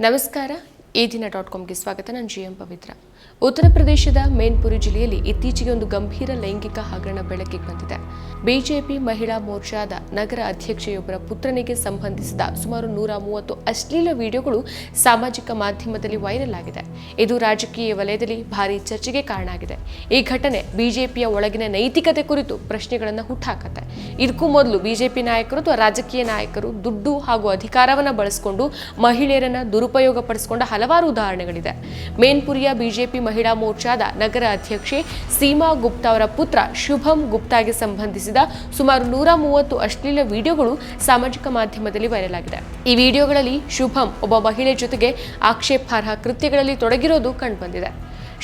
ನಮಸ್ಕಾರ. ಈ ದಿನ ಡಾಟ್ ಕಾಮ್ಗೆ ಸ್ವಾಗತ. ನಾನು ಜಿ ಎಂ ಪವಿತ್ರ. ಉತ್ತರ ಪ್ರದೇಶದ ಮೇನ್ಪುರಿ ಜಿಲ್ಲೆಯಲ್ಲಿ ಇತ್ತೀಚೆಗೆ ಒಂದು ಗಂಭೀರ ಲೈಂಗಿಕ ಹಗರಣ ಬೆಳಕಿಗೆ ಬಂದಿದೆ. ಬಿಜೆಪಿ ಮಹಿಳಾ ಮೋರ್ಚಾದ ನಗರ ಅಧ್ಯಕ್ಷೆಯೊಬ್ಬರ ಪುತ್ರನಿಗೆ ಸಂಬಂಧಿಸಿದ ಸುಮಾರು ನೂರ ಮೂವತ್ತು ಅಶ್ಲೀಲ ವಿಡಿಯೋಗಳು ಸಾಮಾಜಿಕ ಮಾಧ್ಯಮದಲ್ಲಿ ವೈರಲ್ ಆಗಿದೆ. ಇದು ರಾಜಕೀಯ ವಲಯದಲ್ಲಿ ಭಾರಿ ಚರ್ಚೆಗೆ ಕಾರಣ ಆಗಿದೆ ಈ ಘಟನೆ ಬಿಜೆಪಿಯ ಒಳಗಿನ ನೈತಿಕತೆ ಕುರಿತು ಪ್ರಶ್ನೆಗಳನ್ನು ಹುಟ್ಟಾಕತ್ತೆ ಇದಕ್ಕೂ ಮೊದಲು ಬಿಜೆಪಿ ನಾಯಕರು ಅಥವಾ ರಾಜಕೀಯ ನಾಯಕರು ದುಡ್ಡು ಹಾಗೂ ಅಧಿಕಾರವನ್ನು ಬಳಸಿಕೊಂಡು ಮಹಿಳೆಯರನ್ನ ದುರುಪಯೋಗ ಪಡಿಸಿಕೊಂಡ ಹಲವಾರು ಉದಾಹರಣೆಗಳಿದೆ. ಮೇನ್ಪುರಿಯ ಬಿಜೆಪಿ ಮಹಿಳಾ ಮೋರ್ಚಾದ ನಗರ ಅಧ್ಯಕ್ಷೆ ಸೀಮಾ ಗುಪ್ತಾ ಅವರ ಪುತ್ರ ಶುಭಂ ಗುಪ್ತಾಗೆ ಸಂಬಂಧಿಸಿದ ಸುಮಾರು ನೂರ ಮೂವತ್ತು ಅಶ್ಲೀಲ ವಿಡಿಯೋಗಳು ಸಾಮಾಜಿಕ ಮಾಧ್ಯಮದಲ್ಲಿ ವೈರಲ್ ಆಗಿದೆ. ಈ ವಿಡಿಯೋಗಳಲ್ಲಿ ಶುಭಂ ಒಬ್ಬ ಮಹಿಳೆ ಜೊತೆಗೆ ಆಕ್ಷೇಪಾರ್ಹ ಕೃತ್ಯಗಳಲ್ಲಿ ತೊಡಗಿರೋದು ಕಂಡುಬಂದಿದೆ.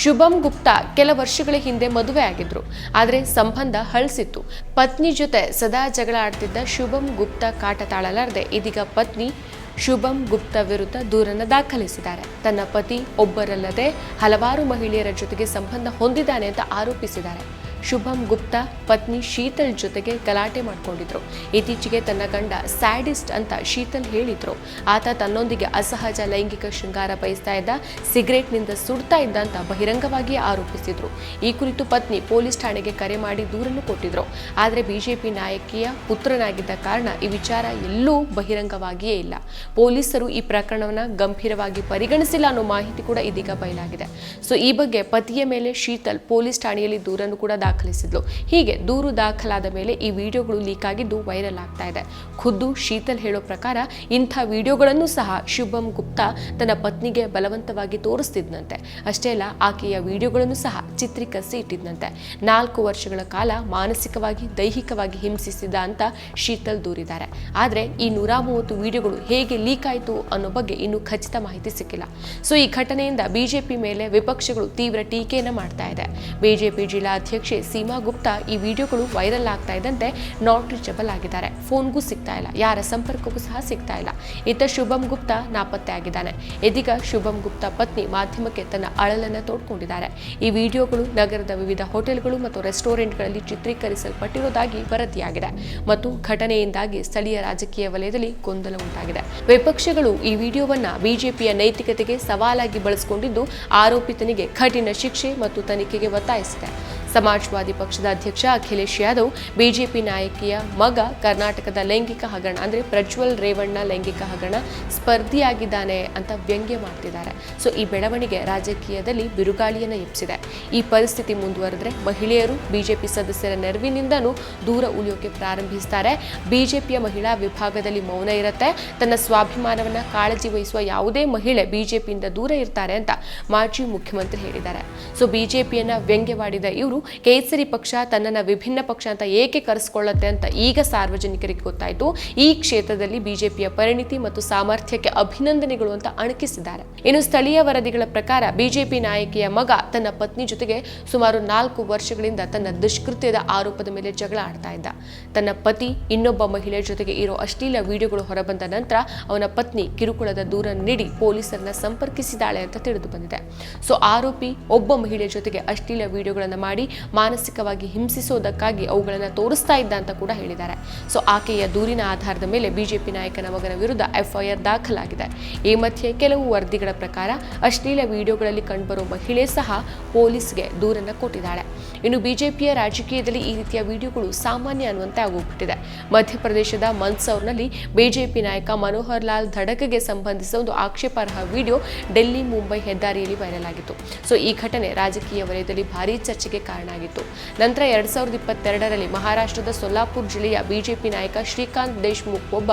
ಶುಭಂ ಗುಪ್ತಾ ಕೆಲ ವರ್ಷಗಳ ಹಿಂದೆ ಮದುವೆ ಆಗಿದ್ರು. ಆದರೆ ಸಂಬಂಧ ಹಳಸಿತ್ತು. ಪತ್ನಿ ಜೊತೆ ಸದಾ ಜಗಳ ಆಡ್ತಿದ್ದ ಶುಭಂ ಗುಪ್ತಾ ಕಾಟ ತಾಳಲಾರದೆ ಇದೀಗ ಪತ್ನಿ ಶುಭಂ ಗುಪ್ತಾ ವಿರುದ್ಧ ದೂರನ್ನು ದಾಖಲಿಸಿದ್ದಾರೆ. ತನ್ನ ಪತಿ ಒಬ್ಬರಲ್ಲದೆ ಹಲವಾರು ಮಹಿಳೆಯರ ಜೊತೆಗೆ ಸಂಬಂಧ ಹೊಂದಿದ್ದಾನೆ ಅಂತ ಆರೋಪಿಸಿದ್ದಾರೆ. ಶುಭಂ ಗುಪ್ತಾ, ಪತ್ನಿ ಶೀತಲ್ ಜೊತೆಗೆ ಗಲಾಟೆ ಮಾಡಿಕೊಂಡಿದ್ರು. ಇತ್ತೀಚೆಗೆ ತನ್ನ ಗಂಡ ಸ್ಯಾಡಿಸ್ಟ್ ಅಂತ ಶೀತಲ್ ಹೇಳಿದ್ರು. ಆತ ತನ್ನೊಂದಿಗೆ ಅಸಹಜ ಲೈಂಗಿಕ ಶೃಂಗಾರ ಬಯಸ್ತಾ ಇದ್ದ, ಸಿಗರೇಟ್ನಿಂದ ಸುಡ್ತಾ ಇದ್ದ ಅಂತ ಬಹಿರಂಗವಾಗಿ ಆರೋಪಿಸಿದ್ರು. ಈ ಕುರಿತು ಪತ್ನಿ ಪೊಲೀಸ್ ಠಾಣೆಗೆ ಕರೆ ಮಾಡಿ ದೂರನ್ನು ಕೊಟ್ಟಿದ್ರು. ಆದರೆ ಬಿಜೆಪಿ ನಾಯಕಿಯ ಪುತ್ರನಾಗಿದ್ದ ಕಾರಣ ಈ ವಿಚಾರ ಎಲ್ಲೂ ಬಹಿರಂಗವಾಗಿಯೇ ಇಲ್ಲ. ಪೊಲೀಸರು ಈ ಪ್ರಕರಣವನ್ನು ಗಂಭೀರವಾಗಿ ಪರಿಗಣಿಸಿಲ್ಲ ಅನ್ನೋ ಮಾಹಿತಿ ಕೂಡ ಇದೀಗ ಬಯಲಾಗಿದೆ. ಸೊ ಈ ಬಗ್ಗೆ ಪತಿಯ ಮೇಲೆ ಶೀತಲ್ ಪೊಲೀಸ್ ಠಾಣೆಯಲ್ಲಿ ದೂರನ್ನು ಕೂಡ ದಾಖಲಿಸಿದ್ಲು. ಹೀಗೆ ದೂರು ದಾಖಲಾದ ಮೇಲೆ ಈ ವಿಡಿಯೋಗಳು ಲೀಕ್ ಆಗಿದ್ದು ವೈರಲ್ ಆಗ್ತಾ ಇದೆ. ಖುದ್ದು ಶೀತಲ್ ಹೇಳೋ ಪ್ರಕಾರ ಇಂಥ ವಿಡಿಯೋಗಳನ್ನು ಸಹ ಶುಭಂ ಗುಪ್ತಾ ತನ್ನ ಪತ್ನಿಗೆ ಬಲವಂತವಾಗಿ ತೋರಿಸ್ತಿದ್ನಂತೆ. ಅಷ್ಟೇ ಅಲ್ಲ, ಆಕೆಯ ವಿಡಿಯೋಗಳನ್ನು ಸಹ ಚಿತ್ರೀಕರಿಸಿ ಇಟ್ಟಿದ್ನಂತೆ. ನಾಲ್ಕು ವರ್ಷಗಳ ಕಾಲ ಮಾನಸಿಕವಾಗಿ, ದೈಹಿಕವಾಗಿ ಹಿಂಸಿಸಿದ ಅಂತ ಶೀತಲ್ ದೂರಿದ್ದಾರೆ. ಆದರೆ ಈ ನೂರ ಮೂವತ್ತು ವಿಡಿಯೋಗಳು ಹೇಗೆ ಲೀಕ್ ಆಯಿತು ಅನ್ನೋ ಬಗ್ಗೆ ಇನ್ನೂ ಖಚಿತ ಮಾಹಿತಿ ಸಿಕ್ಕಿಲ್ಲ. ಸೊ ಈ ಘಟನೆಯಿಂದ ಬಿಜೆಪಿ ಮೇಲೆ ವಿಪಕ್ಷಗಳು ತೀವ್ರ ಟೀಕೆಯನ್ನು ಮಾಡ್ತಾ ಇದೆ. ಬಿಜೆಪಿ ಜಿಲ್ಲಾ ಅಧ್ಯಕ್ಷೆ ಸೀಮಾ ಗುಪ್ತಾ ಈ ವಿಡಿಯೋಗಳು ವೈರಲ್ ಆಗ್ತಾ ಇದ್ದಂತೆ ನಾಟ್ ರೀಚಬಲ್ ಆಗಿದ್ದಾರೆ. ಫೋನ್ಗೂ ಸಿಗ್ತಾ ಇಲ್ಲ. ಯಾರ ಸಂಪರ್ಕಕ್ಕೂ ಸಹ ಸಿಗ್ತಾ ಇಲ್ಲ. ಇತ್ತ ಶುಭಂ ಗುಪ್ತಾ ನಾಪತ್ತೆ ಆಗಿದ್ದಾನೆ. ಇದೀಗ ಶುಭಂ ಗುಪ್ತಾ ಪತ್ನಿ ಮಾಧ್ಯಮಕ್ಕೆ ತನ್ನ ಅಳಲನ್ನು ತೋಡ್ಕೊಂಡಿದ್ದಾರೆ. ಈ ವಿಡಿಯೋಗಳು ನಗರದ ವಿವಿಧ ಹೋಟೆಲ್ಗಳು ಮತ್ತು ರೆಸ್ಟೋರೆಂಟ್ಗಳಲ್ಲಿ ಚಿತ್ರೀಕರಿಸಲ್ಪಟ್ಟಿರುವುದಾಗಿ ವರದಿಯಾಗಿದೆ. ಮತ್ತು ಘಟನೆಯಿಂದಾಗಿ ಸ್ಥಳೀಯ ರಾಜಕೀಯ ವಲಯದಲ್ಲಿ ಗೊಂದಲ ಉಂಟಾಗಿದೆ. ವಿಪಕ್ಷಗಳು ಈ ವಿಡಿಯೋವನ್ನು ಬಿಜೆಪಿಯ ನೈತಿಕತೆಗೆ ಸವಾಲಾಗಿ ಬಳಸಿಕೊಂಡಿದ್ದು, ಆರೋಪಿತನಿಗೆ ಕಠಿಣ ಶಿಕ್ಷೆ ಮತ್ತು ತನಿಖೆಗೆ ಒತ್ತಾಯಿಸಿದೆ. ಸಮಾಜವಾದಿ ಪಕ್ಷದ ಅಧ್ಯಕ್ಷ ಅಖಿಲೇಶ್ ಯಾದವ್, ಬಿಜೆಪಿ ನಾಯಕಿಯ ಮಗ ಕರ್ನಾಟಕದ ಲೈಂಗಿಕ ಹಗರಣ, ಅಂದರೆ ಪ್ರಜ್ವಲ್ ರೇವಣ್ಣ ಲೈಂಗಿಕ ಹಗರಣ ಸ್ಪರ್ಧಿಯಾಗಿದ್ದಾನೆ ಅಂತ ವ್ಯಂಗ್ಯ ಮಾಡ್ತಿದ್ದಾರೆ. ಸೊ ಈ ಬೆಳವಣಿಗೆ ರಾಜಕೀಯದಲ್ಲಿ ಬಿರುಗಾಳಿಯನ್ನು ಎಪ್ಪಿಸಿದೆ ಈ ಪರಿಸ್ಥಿತಿ ಮುಂದುವರೆದ್ರೆ ಮಹಿಳೆಯರು ಬಿಜೆಪಿ ಸದಸ್ಯರ ನೆರವಿನಿಂದನೂ ದೂರ ಉಳಿಯೋಕೆ ಪ್ರಾರಂಭಿಸ್ತಾರೆ. ಬಿಜೆಪಿಯ ಮಹಿಳಾ ವಿಭಾಗದಲ್ಲಿ ಮೌನ ಇರುತ್ತೆ. ತನ್ನ ಸ್ವಾಭಿಮಾನವನ್ನು ಕಾಳಜಿ ವಹಿಸುವ ಯಾವುದೇ ಮಹಿಳೆ ಬಿಜೆಪಿಯಿಂದ ದೂರ ಇರ್ತಾರೆ ಅಂತ ಮಾಜಿ ಮುಖ್ಯಮಂತ್ರಿ ಹೇಳಿದ್ದಾರೆ. ಸೊ ಬಿಜೆಪಿಯನ್ನ ವ್ಯಂಗ್ಯವಾಡಿದ ಇವರು ಕೇಸರಿ ಪಕ್ಷ ತನ್ನನ್ನ ವಿಭಿನ್ನ ಪಕ್ಷ ಅಂತ ಏಕೆ ಕರೆಸ್ಕೊಳ್ಳುತ್ತೆ ಅಂತ ಈಗ ಸಾರ್ವಜನಿಕರಿಗೆ ಗೊತ್ತಾಯಿತು. ಈ ಕ್ಷೇತ್ರದಲ್ಲಿ ಬಿಜೆಪಿಯ ಪರಿಣಿತಿ ಮತ್ತು ಸಾಮರ್ಥ್ಯಕ್ಕೆ ಅಭಿನಂದನೆಗಳು ಅಂತ ಅಣಕಿಸಿದ್ದಾರೆ. ಇನ್ನು ಸ್ಥಳೀಯ ವರದಿಗಳ ಪ್ರಕಾರ ಬಿಜೆಪಿ ನಾಯಕಿಯ ಮಗ ತನ್ನ ಪತ್ನಿ ಜೊತೆಗೆ ಸುಮಾರು ನಾಲ್ಕು ವರ್ಷಗಳಿಂದ ತನ್ನ ದುಷ್ಕೃತ್ಯದ ಆರೋಪದ ಮೇಲೆ ಜಗಳ ಆಡ್ತಾ ಇದ್ದ. ತನ್ನ ಪತಿ, ಇನ್ನೊಬ್ಬ ಮಹಿಳೆ ಜೊತೆಗೆ ಇರೋ ಅಶ್ಲೀಲ ವಿಡಿಯೋಗಳು ಹೊರಬಂದ ನಂತರ ಅವನ ಪತ್ನಿ ಕಿರುಕುಳದ ದೂರ ನೀಡಿ ಪೊಲೀಸರನ್ನ ಸಂಪರ್ಕಿಸಿದ್ದಾಳೆ ಅಂತ ತಿಳಿದು ಬಂದಿದೆ. ಸೊ, ಆರೋಪಿ ಒಬ್ಬ ಮಹಿಳೆ ಜೊತೆಗೆ ಅಶ್ಲೀಲ ವಿಡಿಯೋಗಳನ್ನು ಮಾಡಿ ಮಾನಸಿಕವಾಗಿ ಹಿಂಸಿಸೋದಕ್ಕಾಗಿ ಅವುಗಳನ್ನು ತೋರಿಸ್ತಾ ಇದ್ದ ಅಂತ ಕೂಡ ಹೇಳಿದ್ದಾರೆ. ಸೊ ಆಕೆಯ ದೂರಿನ ಆಧಾರದ ಮೇಲೆ ಬಿಜೆಪಿ ನಾಯಕನ ಮಗನ ವಿರುದ್ಧ ಎಫ್ಐಆರ್ ದಾಖಲಾಗಿದೆ. ಈ ಮಧ್ಯೆ ಕೆಲವು ವರದಿಗಳ ಪ್ರಕಾರ ಅಶ್ಲೀಲ ವಿಡಿಯೋಗಳಲ್ಲಿ ಕಂಡುಬರುವ ಮಹಿಳೆ ಸಹ ಪೊಲೀಸ್ಗೆ ದೂರನ್ನು ಕೊಟ್ಟಿದ್ದಾಳೆ. ಇನ್ನು ಬಿಜೆಪಿಯ ರಾಜಕೀಯದಲ್ಲಿ ಈ ರೀತಿಯ ವಿಡಿಯೋಗಳು ಸಾಮಾನ್ಯ ಅನ್ನುವಂತೆ ಆಗೋಗ್ಬಿಟ್ಟಿದೆ. ಮಧ್ಯಪ್ರದೇಶದ ಮಂದ್ಸೌರ್ನಲ್ಲಿ ಬಿಜೆಪಿ ನಾಯಕ ಮನೋಹರ್ ಲಾಲ್ ಧಡಕ್ಗೆ ಸಂಬಂಧಿಸಿದ ಒಂದು ಆಕ್ಷೇಪಾರ್ಹ ವಿಡಿಯೋ ಡೆಲ್ಲಿ, ಮುಂಬೈ ಹೆದ್ದಾರಿಯಲ್ಲಿ ವೈರಲ್ ಆಗಿತ್ತು. ಸೊ ಈ ಘಟನೆ ರಾಜಕೀಯ ವಲಯದಲ್ಲಿ ಭಾರೀ ಚರ್ಚೆಗೆ ಕಾರಣ ಆಗಿತ್ತು ನಂತರ ಎರಡ್ ಸಾವಿರದ ಇಪ್ಪತ್ತೆರಡರಲ್ಲಿ ಮಹಾರಾಷ್ಟ್ರದ ಸೊಲ್ಲಾಪುರ್ ಜಿಲ್ಲೆಯ ಬಿಜೆಪಿ ನಾಯಕ ಶ್ರೀಕಾಂತ್ ದೇಶ್ಮುಖ್ ಒಬ್ಬ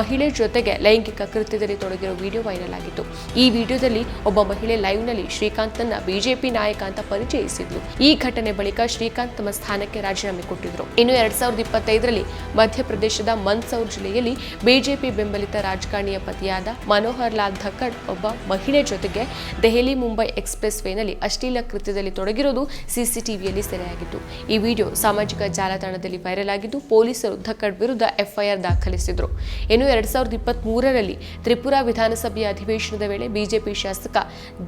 ಮಹಿಳೆ ಜೊತೆಗೆ ಲೈಂಗಿಕ ಕೃತ್ಯದಲ್ಲಿ ತೊಡಗಿರೋ ವಿಡಿಯೋ ವೈರಲ್ ಆಗಿತ್ತು. ಈ ವಿಡಿಯೋದಲ್ಲಿ ಒಬ್ಬ ಮಹಿಳೆ ಲೈವ್ ಲೈವ್ನಲ್ಲಿ ಶ್ರೀಕಾಂತ್ನ ಬಿಜೆಪಿ ನಾಯಕ ಅಂತ ಪರಿಚಯಿಸಿದ್ರು ಈ ಘಟನೆ ಬಳಿಕ ಶ್ರೀಕಾಂತ್ ತಮ್ಮ ಸ್ಥಾನಕ್ಕೆ ರಾಜೀನಾಮೆ ಕೊಟ್ಟಿದ್ರು. ಇನ್ನು ಎರಡ್ ಸಾವಿರದ ಇಪ್ಪತ್ತೈದರಲ್ಲಿ ಮಧ್ಯಪ್ರದೇಶದ ಮಂದ್ಸೌರ್ ಜಿಲ್ಲೆಯಲ್ಲಿ ಬಿಜೆಪಿ ಬೆಂಬಲಿತ ರಾಜಕಾರಣಿಯ ಪತಿಯಾದ ಮನೋಹರ್ ಲಾಲ್ ಧಕ್ಕಡ್ ಒಬ್ಬ ಮಹಿಳೆ ಜೊತೆಗೆ ದೆಹಲಿ ಮುಂಬೈ ಎಕ್ಸ್ಪ್ರೆಸ್ ವೇನಲ್ಲಿ ಅಶ್ಲೀಲ ಕೃತ್ಯದಲ್ಲಿ ತೊಡಗಿರೋದು ಸಿಸಿಟಿವಿ ಟಿವಿಯಲ್ಲಿ ಸೆರೆಯಾಗಿತ್ತು ಈ ವಿಡಿಯೋ ಸಾಮಾಜಿಕ ಜಾಲತಾಣದಲ್ಲಿ ವೈರಲ್ ಆಗಿದ್ದು ಪೊಲೀಸರು ಧಕ್ಕಡ್ ವಿರುದ್ಧ ಎಫ್ಐಆರ್ ದಾಖಲಿಸಿದ್ರು. ಇನ್ನು ಎರಡ್ ಸಾವಿರದ ಇಪ್ಪತ್ತ್ ಮೂರರಲ್ಲಿ ತ್ರಿಪುರಾ ವಿಧಾನಸಭೆಯ ಅಧಿವೇಶನದ ವೇಳೆ ಬಿಜೆಪಿ ಶಾಸಕ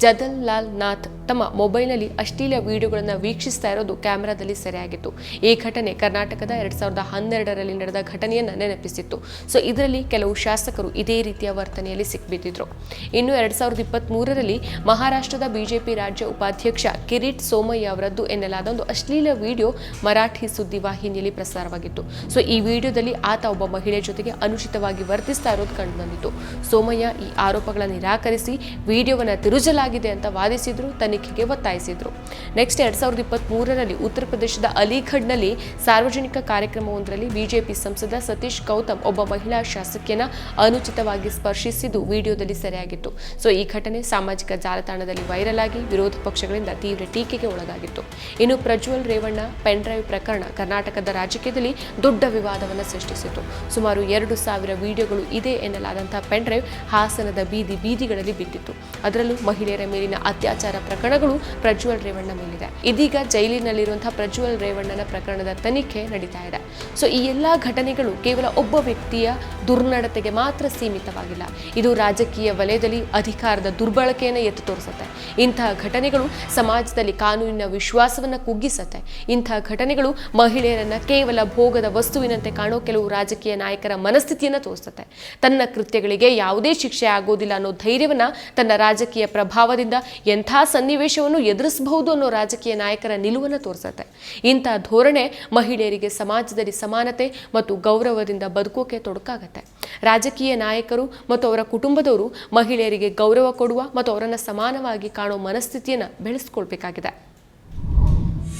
ಜದನ್ ಲಾಲ್ ನಾಥ್ ತಮ್ಮ ಮೊಬೈಲ್ನಲ್ಲಿ ಅಶ್ಲೀಲ ವಿಡಿಯೋಗಳನ್ನು ವೀಕ್ಷಿಸ್ತಾ ಇರೋದು ಕ್ಯಾಮೆರಾದಲ್ಲಿ ಸೆರೆಯಾಗಿತ್ತು. ಈ ಘಟನೆ ಕರ್ನಾಟಕದ ಎರಡ್ ಸಾವಿರದ ಹನ್ನೆರಡರಲ್ಲಿ ನಡೆದ ಘಟನೆಯನ್ನು ನೆನಪಿಸಿತ್ತು. ಸೊ, ಇದರಲ್ಲಿ ಕೆಲವು ಶಾಸಕರು ಇದೇ ರೀತಿಯ ವರ್ತನೆಯಲ್ಲಿ ಸಿಕ್ಬಿದ್ದಿದ್ರು. ಇನ್ನು ಎರಡ್ ಸಾವಿರದ ಇಪ್ಪತ್ತ್ ಮೂರರಲ್ಲಿ ಮಹಾರಾಷ್ಟ್ರದ ಬಿಜೆಪಿ ರಾಜ್ಯ ಉಪಾಧ್ಯಕ್ಷ ಕಿರೀಟ್ ಸೋಮಯ್ಯ ಅವರದ್ದು ಎನ್ನಲಾದ ಒಂದು ಅಶ್ಲೀಲ ವಿಡಿಯೋ ಮರಾಠಿ ಸುದ್ದಿ ವಾಹಿನಿಯಲ್ಲಿ ಪ್ರಸಾರವಾಗಿತ್ತು. ಸೊ, ಈ ವಿಡಿಯೋದಲ್ಲಿ ಆತ ಒಬ್ಬ ಮಹಿಳೆ ಜೊತೆಗೆ ಅನುಚಿತವಾಗಿ ವರ್ತಿಸ್ತಾ ಇರೋದು ಕಂಡುಬಂದಿತ್ತು. ಸೋಮಯ್ಯ ಈ ಆರೋಪಗಳನ್ನು ನಿರಾಕರಿಸಿ ವಿಡಿಯೋವನ್ನು ತಿರುಚಲಾಗಿದೆ ಅಂತ ವಾದಿಸಿದ್ರು, ತನಿಖೆಗೆ ಒತ್ತಾಯಿಸಿದ್ರು. ನೆಕ್ಸ್ಟ್ ಎರಡ್ ಸಾವಿರದ ಇಪ್ಪತ್ತ್ ಮೂರರಲ್ಲಿ ಉತ್ತರ ಪ್ರದೇಶದ ಅಲಿಘಡ್ನಲ್ಲಿ ಸಾರ್ವಜನಿಕ ಕಾರ್ಯಕ್ರಮವೊಂದರಲ್ಲಿ ಬಿಜೆಪಿ ಸಂಸದ ಸತೀಶ್ ಗೌತಮ್ ಒಬ್ಬ ಮಹಿಳಾ ಶಾಸಕಿಯನ್ನ ಅನುಚಿತವಾಗಿ ಸ್ಪರ್ಶಿಸಿದ್ದು ವಿಡಿಯೋದಲ್ಲಿ ಸೆರೆಯಾಗಿತ್ತು. ಸೊ, ಈ ಘಟನೆ ಸಾಮಾಜಿಕ ಜಾಲತಾಣದಲ್ಲಿ ವೈರಲ್ ಆಗಿ ವಿರೋಧ ಪಕ್ಷಗಳಿಂದ ತೀವ್ರ ಟೀಕೆಗೆ ಒಳಗಾಗಿತ್ತು. ಇನ್ನು ಪ್ರಜ್ವಲ್ ರೇವಣ್ಣ, ಪೆನ್ ಡ್ರೈವ್ ಪ್ರಕರಣ ಕರ್ನಾಟಕದ ರಾಜಕೀಯದಲ್ಲಿ ದೊಡ್ಡ ವಿವಾದವನ್ನು ಸೃಷ್ಟಿಸಿತು. ಸುಮಾರು ಎರಡು ಸಾವಿರ ವಿಡಿಯೋಗಳು ಇದೆ ಎನ್ನಲಾದಂತಹ ಪೆನ್ ಡ್ರೈವ್ ಹಾಸನದ ಬೀದಿ ಬೀದಿಗಳಲ್ಲಿ ಬಿದ್ದಿತ್ತು. ಅದರಲ್ಲೂ ಮಹಿಳೆಯರ ಮೇಲಿನ ಅತ್ಯಾಚಾರ ಪ್ರಕರಣಗಳು ಪ್ರಜ್ವಲ್ ರೇವಣ್ಣ ಮೇಲಿದೆ. ಇದೀಗ ಜೈಲಿನಲ್ಲಿರುವಂತಹ ಪ್ರಜ್ವಲ್ ರೇವಣ್ಣನ ಪ್ರಕರಣದ ತನಿಖೆ ನಡೀತಾ ಇದೆ. ಸೊ ಈ ಎಲ್ಲಾ ಘಟನೆಗಳು ಕೇವಲ ಒಬ್ಬ ವ್ಯಕ್ತಿಯ ದುರ್ನಡತೆಗೆ ಮಾತ್ರ ಸೀಮಿತವಾಗಿಲ್ಲ. ಇದು ರಾಜಕೀಯ ವಲಯದಲ್ಲಿ ಅಧಿಕಾರದ ದುರ್ಬಳಕೆಯನ್ನು ಎತ್ತು ತೋರಿಸುತ್ತೆ. ಇಂತಹ ಘಟನೆಗಳು ಸಮಾಜದಲ್ಲಿ ಕಾನೂನಿನ ವಿಶ್ವಾಸವನ್ನು ಕುಗ್ಗಿಸುತ್ತೆ. ಇಂಥ ಘಟನೆಗಳು ಮಹಿಳೆಯರನ್ನ ಕೇವಲ ಭೋಗದ ವಸ್ತುವಿನಂತೆ ಕಾಣೋ ಕೆಲವು ರಾಜಕೀಯ ನಾಯಕರ ಮನಸ್ಥಿತಿಯನ್ನು ತೋರಿಸುತ್ತೆ. ತನ್ನ ಕೃತ್ಯಗಳಿಗೆ ಯಾವುದೇ ಶಿಕ್ಷೆ ಆಗೋದಿಲ್ಲ ಅನ್ನೋ ಧೈರ್ಯವನ್ನ ತನ್ನ ರಾಜಕೀಯ ಪ್ರಭಾವದಿಂದ ಎಂಥ ಸನ್ನಿವೇಶವನ್ನು ಎದುರಿಸಬಹುದು ಅನ್ನೋ ರಾಜಕೀಯ ನಾಯಕರ ನಿಲುವನ್ನು ತೋರಿಸುತ್ತೆ. ಇಂಥ ಧೋರಣೆ ಮಹಿಳೆಯರಿಗೆ ಸಮಾಜದಲ್ಲಿ ಸಮಾನತೆ ಮತ್ತು ಗೌರವದಿಂದ ಬದುಕೋಕೆ ತೊಡಕಾಗತ್ತೆ. ರಾಜಕೀಯ ನಾಯಕರು ಮತ್ತು ಅವರ ಕುಟುಂಬದವರು ಮಹಿಳೆಯರಿಗೆ ಗೌರವ ಕೊಡುವ ಮತ್ತು ಅವರನ್ನು ಸಮಾನವಾಗಿ ಕಾಣೋ ಮನಸ್ಥಿತಿಯನ್ನು ಬೆಳೆಸ್ಕೊಳ್ಬೇಕಾಗಿದೆ.